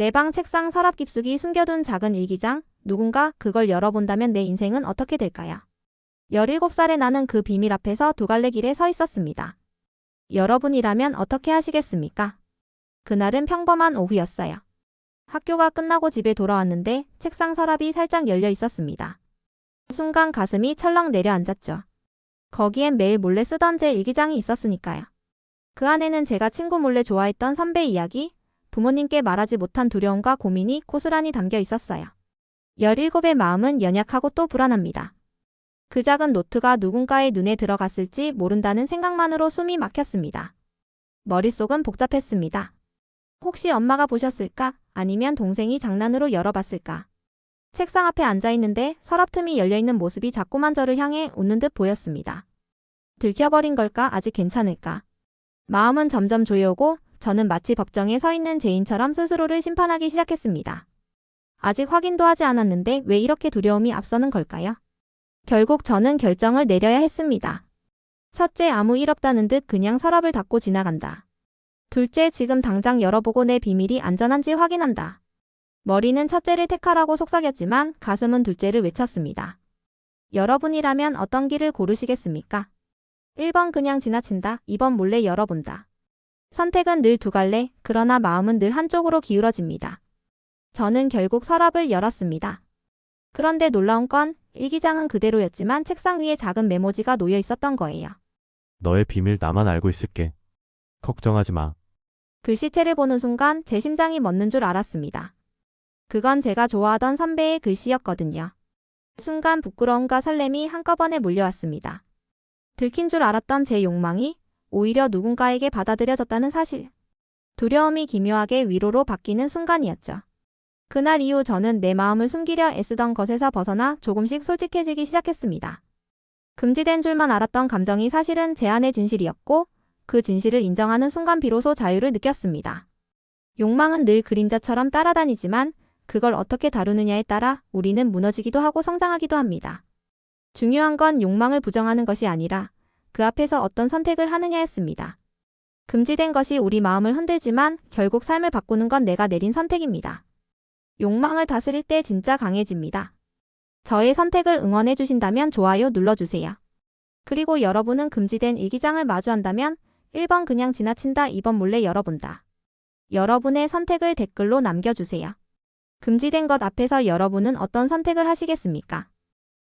내 방 책상 서랍 깊숙이 숨겨둔 작은 일기장, 누군가 그걸 열어본다면 내 인생은 어떻게 될까요? 17살의 나는 그 비밀 앞에서 두 갈래 길에 서 있었습니다. 여러분이라면 어떻게 하시겠습니까? 그날은 평범한 오후였어요. 학교가 끝나고 집에 돌아왔는데 책상 서랍이 살짝 열려 있었습니다. 순간 가슴이 철렁 내려앉았죠. 거기엔 매일 몰래 쓰던 제 일기장이 있었으니까요. 그 안에는 제가 친구 몰래 좋아했던 선배 이야기, 부모님께 말하지 못한 두려움과 고민이 고스란히 담겨 있었어요. 17의 마음은 연약하고 또 불안합니다. 그 작은 노트가 누군가의 눈에 들어갔을지 모른다는 생각만으로 숨이 막혔습니다. 머릿속은 복잡했습니다. 혹시 엄마가 보셨을까? 아니면 동생이 장난으로 열어봤을까? 책상 앞에 앉아 있는데 서랍 틈이 열려 있는 모습이 자꾸만 저를 향해 웃는 듯 보였습니다. 들켜버린 걸까? 아직 괜찮을까? 마음은 점점 조여오고 저는 마치 법정에 서 있는 죄인처럼 스스로를 심판하기 시작했습니다. 아직 확인도 하지 않았는데 왜 이렇게 두려움이 앞서는 걸까요? 결국 저는 결정을 내려야 했습니다. 첫째, 아무 일 없다는 듯 그냥 서랍을 닫고 지나간다. 둘째, 지금 당장 열어보고 내 비밀이 안전한지 확인한다. 머리는 첫째를 택하라고 속삭였지만 가슴은 둘째를 외쳤습니다. 여러분이라면 어떤 길을 고르시겠습니까? 1번 그냥 지나친다, 2번 몰래 열어본다. 선택은 늘 두 갈래, 그러나 마음은 늘 한쪽으로 기울어집니다. 저는 결국 서랍을 열었습니다. 그런데 놀라운 건 일기장은 그대로였지만 책상 위에 작은 메모지가 놓여 있었던 거예요. 너의 비밀 나만 알고 있을게. 걱정하지 마. 글씨체를 보는 순간 제 심장이 멎는 줄 알았습니다. 그건 제가 좋아하던 선배의 글씨였거든요. 순간 부끄러움과 설렘이 한꺼번에 몰려왔습니다. 들킨 줄 알았던 제 욕망이 오히려 누군가에게 받아들여졌다는 사실. 두려움이 기묘하게 위로로 바뀌는 순간이었죠. 그날 이후 저는 내 마음을 숨기려 애쓰던 것에서 벗어나 조금씩 솔직해지기 시작했습니다. 금지된 줄만 알았던 감정이 사실은 제 안의 진실이었고 그 진실을 인정하는 순간 비로소 자유를 느꼈습니다. 욕망은 늘 그림자처럼 따라다니지만 그걸 어떻게 다루느냐에 따라 우리는 무너지기도 하고 성장하기도 합니다. 중요한 건 욕망을 부정하는 것이 아니라 그 앞에서 어떤 선택을 하느냐였습니다. 금지된 것이 우리 마음을 흔들지만 결국 삶을 바꾸는 건 내가 내린 선택입니다. 욕망을 다스릴 때 진짜 강해집니다. 저의 선택을 응원해 주신다면 좋아요 눌러주세요. 그리고 여러분은 금지된 일기장을 마주한다면 1번 그냥 지나친다, 2번 몰래 열어본다. 여러분의 선택을 댓글로 남겨주세요. 금지된 것 앞에서 여러분은 어떤 선택을 하시겠습니까?